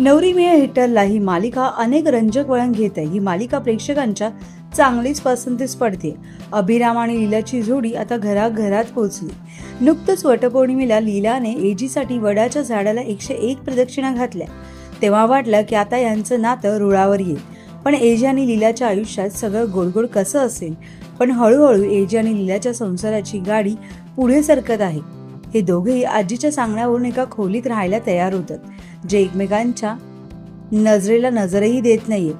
नवरी मिळे हिटलला ही मालिका अनेक रंजक वळण घेत. आहे ही मालिका प्रेक्षकांच्या चांगलीच पसंतीस पडते. अभिराम आणि लीलाची जोडी आता घराघरात पोहोचली. नुकतंच वटपौर्णिमेला लीलाने एजीसाठी वडाच्या झाडाला एकशे एक प्रदक्षिणा घातल्या. तेव्हा वाटलं की आता यांचं नातं रुळावर येईल. पण एजी आणि लीलाच्या आयुष्यात सगळं गोडगोड कसं असेल? पण हळूहळू एजी आणि लीलाच्या संसाराची गाडी पुढे सरकत आहे. हे दोघेही आजीच्या सांगण्यावरून एका खोलीत राहायला तयार होतात. जे एकमेकांच्या नजरेला नजरही देत नाहीयेत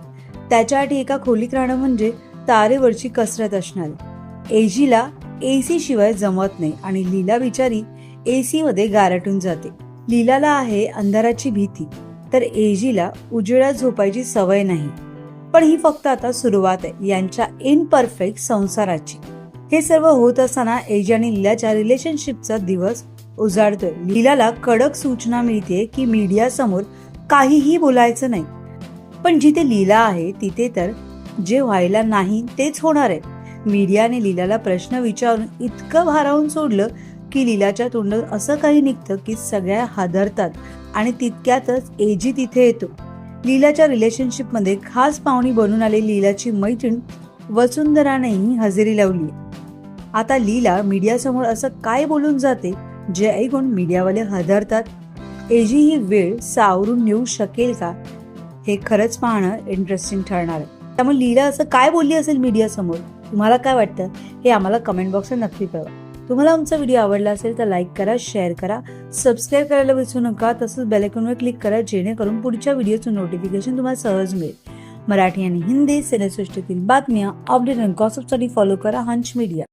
त्याच्यासाठी एका खोलीत राहणं म्हणजे तारेवरची कसरत असणार. एजीला एसी शिवाय जमत नाही आणि लीला बिचारी एसी मध्ये गारटून जाते. लीलाला आहे अंधाराची भीती तर एजीला उजेडात झोपायची सवय नाही. पण ही फक्त आता सुरुवात आहे यांच्या इनपरफेक्ट संसाराची. हे सर्व होत असताना एजी आणि लीलाच्या रिलेशनशिपचा दिवस उजाडतोय. लीलाला कडक सूचना मिळते की मीडिया समोर काहीही बोलायचं नाही. पण जिथे लीला आहे तिथे तर जे व्हायला नाही तेच होणार आहे. मीडियाने लीलाला प्रश्न विचारून इतकं भारावून सोडलं की लीलाच्या तोंडात असं काही निघतं की सगळ्या हादरतात आणि तितक्यातच एजी तिथे येतो. लीलाच्या रिलेशनशिपमध्ये खास पाहुणी बनून आलेली लीलाची मैत्रीण वसुंधरानेही हजेरी लावली आता लीला मीडियासमोर असं काय बोलून जाते जे ऐकून मीडियावाले हादरतात एजी ही वेळ सावरून नेऊ शकेल का? हे खरंच पाहणं इंटरेस्टिंग ठरणार आहे. त्यामुळे लीला असं काय बोलली असेल मीडियासमोर तुम्हाला काय वाटतं? हे आम्हाला कमेंट बॉक्सला नक्की कळवा. तुम्हाला आमचा व्हिडिओ आवडला असेल तर लाईक करा शेअर करा. सबस्क्राईब करायला विसरू नका. तसंच बेलायकॉनवर क्लिक करा जेणेकरून पुढच्या व्हिडिओचं नोटिफिकेशन तुम्हाला सहज मिळेल. मराठी आणि हिंदी सिनेसृष्टीतील बातम्या अपडेट आणि गॉसिपसाठी फॉलो करा हंच मीडिया